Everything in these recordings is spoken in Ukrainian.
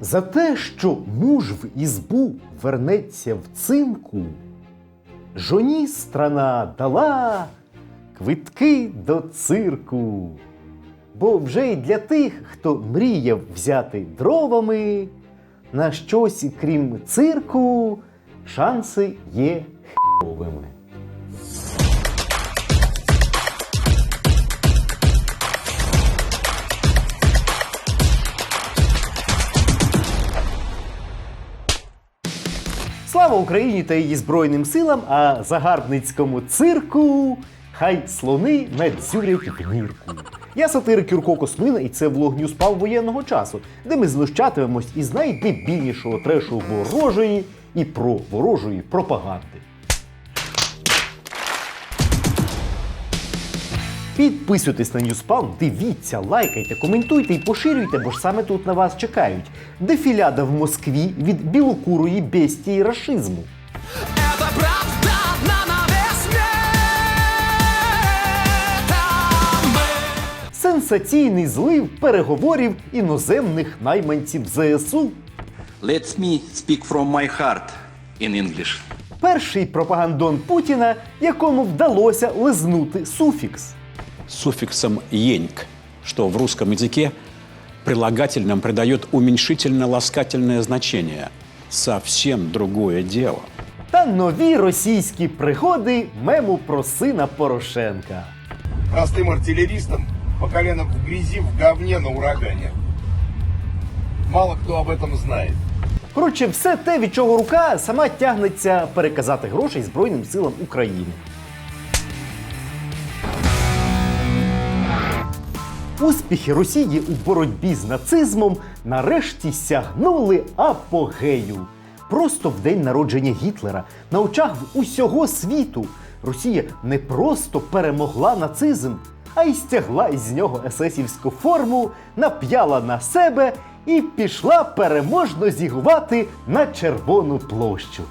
За те, що муж в ізбу вернеться в цинку, жоні страна дала квитки до цирку. Бо вже й для тих, хто мріяв взяти дровами, на щось крім цирку, шанси є ховими. Слава Україні та її Збройним силам, а загарбницькому цирку хай слони надзюрять в нірку. Я сатирик Юрко Космина, і це влог Ньюспал воєнного часу, де ми знущатимемось із найдебільнішого трешу ворожої і про ворожої пропаганди. Підписуйтесь на Ньюспал, дивіться, лайкайте, коментуйте і поширюйте, бо ж саме тут на вас чекають. Дефіляда в Москві від білокурої бестії рашизму. Сенсаційний злив переговорів іноземних найманців ЗСУ. Let me speak from my heart in English. Перший пропагандон Путіна, якому вдалося лизнути суфікс суффиксом «еньк», что в русском языке прилагательным придает уменьшительно-ласкательное значение. Совсем другое дело. Та нові російські пригоди мему про сина Порошенка. простым артиллеристом по колено в грязи, в говне на урагане. Мало кто об этом знает. Коротше, все те, від чого рука сама тягнеться переказати грошей Збройним силам України. Успіхи Росії у боротьбі з нацизмом нарешті сягнули апогею. Просто в день народження Гітлера на очах в усього світу Росія не просто перемогла нацизм, а й стягла із нього есесівську форму, нап'яла на себе і пішла переможно зігувати на Червону площу.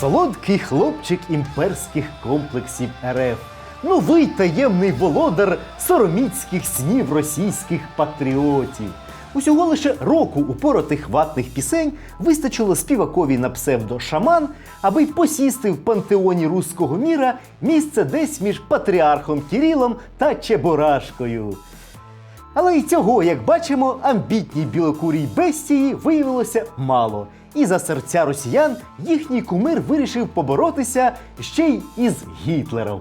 Солодкий хлопчик імперських комплексів РФ. Новий таємний володар сороміцьких снів російських патріотів. Усього лише року упоротих ватних пісень вистачило співакові на псевдо Шаман, аби посісти в пантеоні руського міра місце десь між патріархом Кірілом та Чебурашкою. Але й цього, як бачимо, амбітній білокурій бестії виявилося мало. І за серця росіян їхній кумир вирішив поборотися ще й із Гітлером.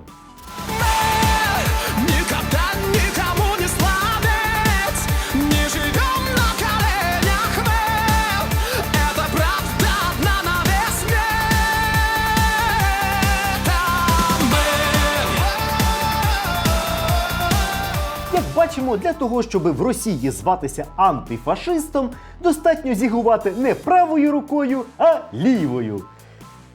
Бачимо, для того, щоб в Росії зватися антифашистом, достатньо зігувати не правою рукою, а лівою.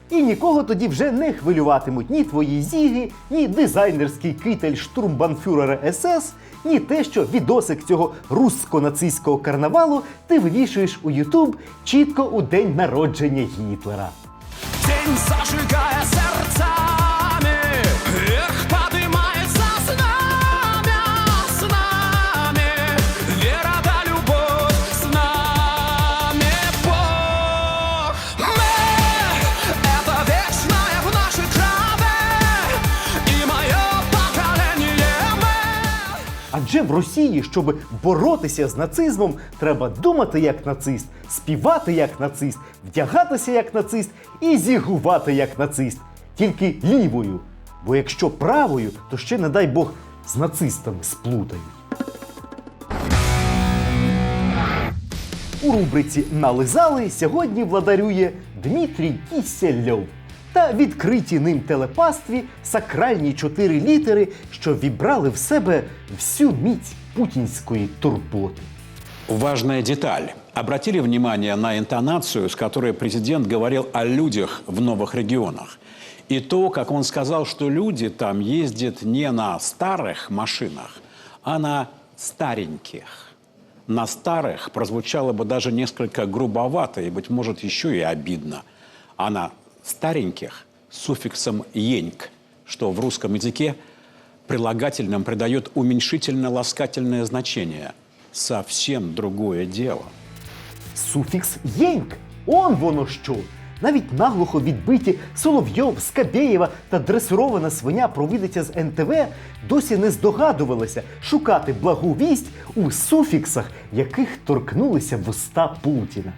І нікого тоді вже не хвилюватимуть ні твої зіги, ні дизайнерський китель штурмбанфюрера СС, ні те, що відосик цього русско-нацистського карнавалу ти вивішуєш у Ютуб чітко у день народження Гітлера. День Адже в Росії, щоб боротися з нацизмом, треба думати як нацист, співати як нацист, вдягатися як нацист і зігувати як нацист. Тільки лівою. Бо якщо правою, то ще, не дай Бог, з нацистами сплутають. У рубриці Нализали сьогодні владарює Дмитрій Кісельов та відкриті ним телепастві сакральні чотири літери, що вібрали в себе всю міць путінської турботи. Важная деталь. Обратили внимание на интонацию, с которой президент говорил о людях в новых регионах. И то, как он сказал, что люди там ездят не на старых машинах, а на стареньких. На старых прозвучало бы даже несколько грубовато и, быть может, еще и обидно. А на стареньких с суффиксом «еньк», что в русском языке прилагательным придает уменьшительно-ласкательное значение. Совсем другое дело. Суфікс єньк. Он воно що. Навіть наглухо відбиті Соловйов, Скабєєва та дресирована свиня провідиця з НТВ досі не здогадувалися шукати благу вість у суфіксах, яких торкнулися вуста Путіна.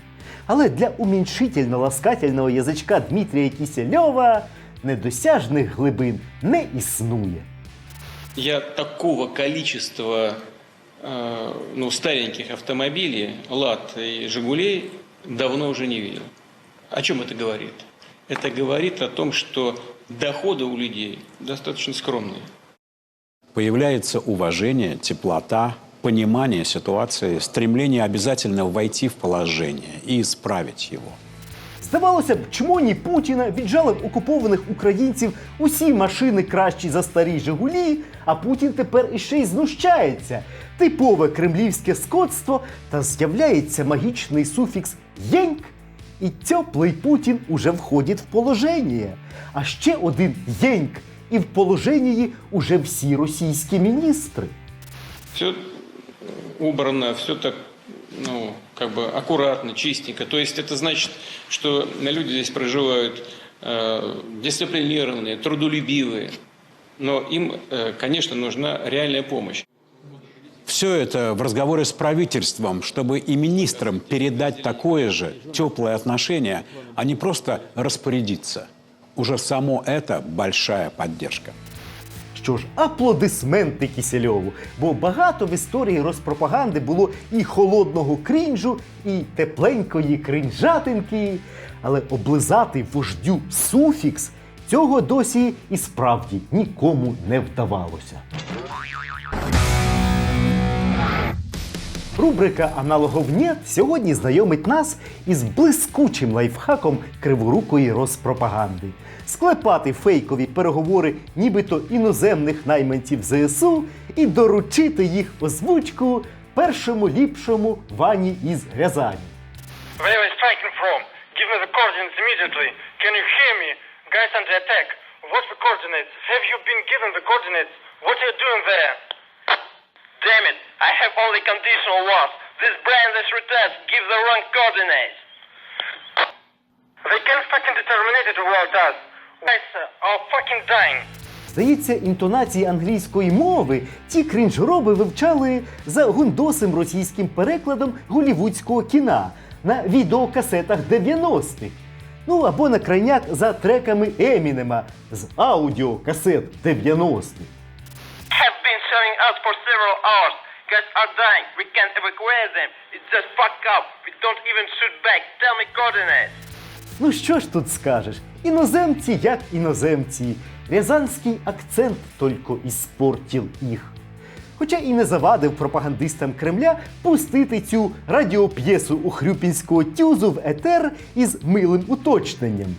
Але для уміншительно-ласкательного язичка Дмитрія Кісельова недосяжних глибин не існує. Я такого количества э, ну, стареньких автомобилей, «Лад» и «Жигулей» давно уже не видел. О чем это говорит? Это говорит о том, что доходы у людей достаточно скромные. Появляется уважение, теплота, понимание ситуации, стремление обязательно войти в положение и исправить его. Здавалося б, чмоні Путіна віджали в окупованих українців усі машини кращі за старі Жигулі, а Путін тепер іще й знущається. Типове кремлівське скотство, та з'являється магічний суфікс єньк. І теплий Путін уже входить в положення. А ще один єньк, і в положенні уже всі російські міністри. Все убрано, все так, ну, как бы аккуратно, чистенько. То есть это значит, что люди здесь проживают э, дисциплинированные, трудолюбивые. Но им, э, конечно, нужна реальная помощь. Все это в разговоре с правительством, чтобы и министрам передать такое же теплое отношение, а не просто распорядиться. Уже само это большая поддержка. Що ж, аплодисменти Кісельову, бо багато в історії розпропаганди було і холодного крінжу, і тепленької кринжатинки. Але облизати вождю суфікс цього досі і справді нікому не вдавалося. Рубрика Аналогов «Нєт» сьогодні знайомить нас із блискучим лайфхаком криворукої розпропаганди. Склепати фейкові переговори нібито іноземних найманців ЗСУ і доручити їх озвучку першому ліпшому вані із Рязані. Guys under attack. What's the coordinates? Have you been given the coordinates? What are you doing there? Damn it! I have only conditional ones. This brainless retard give the wrong coordinates. They can't fucking determine it about us. Guys are fucking dying. Здається, інтонації англійської мови ті крінжроби вивчали за гундосим російським перекладом голівудського кіна на відеокасетах 90-х. Ну або на крайняк за треками Емінема з аудіокасет 90-х. Have been showing us for several hours. Guys are dying. We can't evacuate them. It's just fuck up. We don't even shoot back. Tell me coordinates. Ну що ж тут скажеш? Іноземці як іноземці. Рязанський акцент тільки іспортив їх. Хоча і не завадив пропагандистам Кремля пустити цю радіоп'єсу у хрюпінського тюзу в етер із милим уточненням.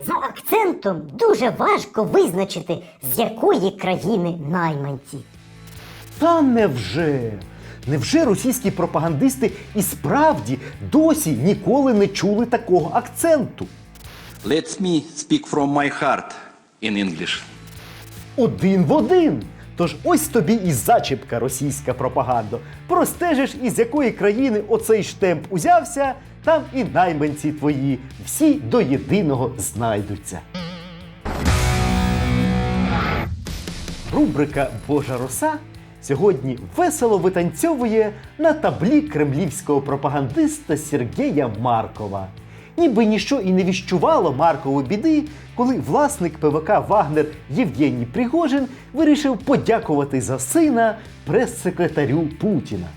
За акцентом дуже важко визначити, з якої країни найманці. Та невже? Невже російські пропагандисти і справді досі ніколи не чули такого акценту? Let me speak from my heart in English. Один в один. Тож ось тобі і зачіпка російська пропаганда. Простежиш, із якої країни оцей штемп узявся, там і найманці твої всі до єдиного знайдуться. Рубрика Божа роса сьогодні весело витанцьовує на таблі кремлівського пропагандиста Сергія Маркова. Ніби ніщо і не віщувало Маркову біди, коли власник ПВК Вагнер Євгеній Пригожин вирішив подякувати за сина прес-секретарю Путіна.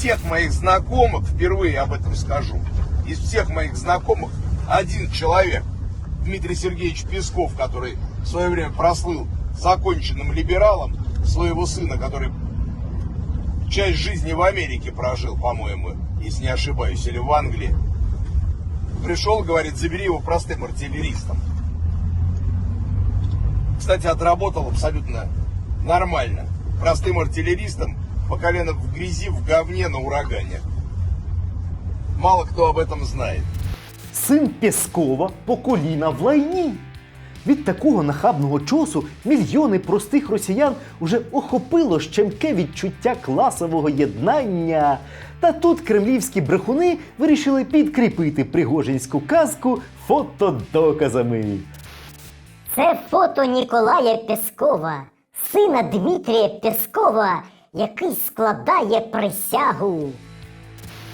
всех моих знакомых, впервые об этом скажу, из всех моих знакомых один человек, Дмитрий Сергеевич Песков, который в свое время прослыл законченным либералом, своего сына, который часть жизни в Америке прожил, по-моему, если не ошибаюсь, или в Англии, пришел, говорит, забери его простым артиллеристом. Кстати, отработал абсолютно нормально. Простым артиллеристом по колено в грязи, в говне на урагане. Мало кто об этом знает. Син Пєскова по коліна в лайні. Від такого нахабного чосу мільйони простих росіян уже охопило щемке відчуття класового єднання. Та тут кремлівські брехуни вирішили підкріпити пригожинську казку фотодоказами. Це фото Ніколая Пєскова, сина Дмитрія Пєскова, який складає присягу.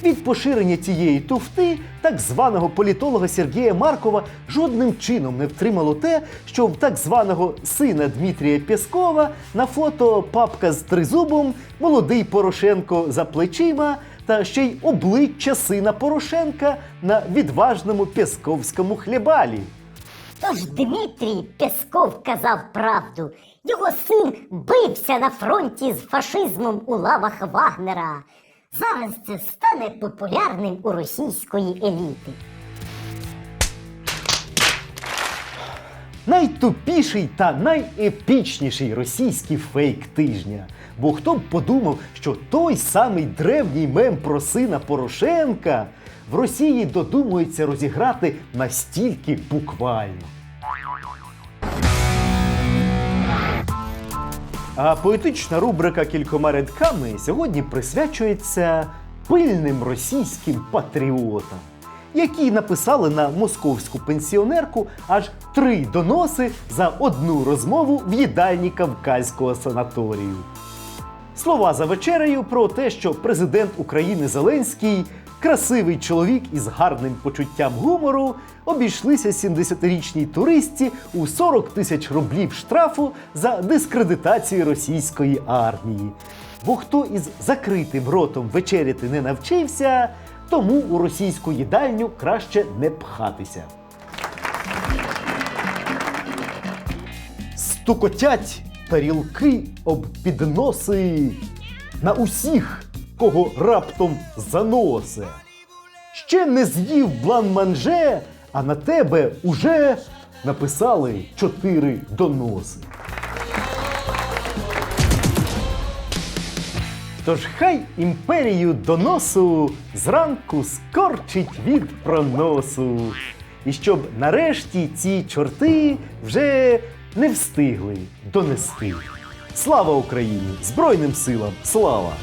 Від поширення цієї туфти так званого політолога Сергія Маркова жодним чином не втримало те, що в так званого сина Дмитрія Пєскова на фото папка з тризубом, молодий Порошенко за плечима та ще й обличчя сина Порошенка на відважному пєсковському хлібалі. Тож Дмитрій Пєсков казав правду. Його син бився на фронті з фашизмом у лавах Вагнера. Зараз це стане популярним у російської еліти. Найтупіший та найепічніший російський фейк тижня. Бо хто б подумав, що той самий древній мем про сина Порошенка в Росії додумується розіграти настільки буквально. А поетична рубрика кількома рядками сьогодні присвячується пильним російським патріотам, які написали на московську пенсіонерку аж три доноси за одну розмову в їдальні Кавказького санаторію. Слова за вечерею про те, що президент України Зеленський красивий чоловік із гарним почуттям гумору обійшлися 70-річній туристці у 40 тисяч рублів штрафу за дискредитацію російської армії. Бо хто із закритим ротом вечеряти не навчився, тому у російську їдальню краще не пхатися. Стукотять тарілки об підноси на усіх, кого раптом заносе. Ще не з'їв блан-манже, а на тебе уже написали чотири доноси. Тож хай імперію доносу зранку скорчить від проносу. І щоб нарешті ці чорти вже не встигли донести. Слава Україні! Збройним силам! Слава!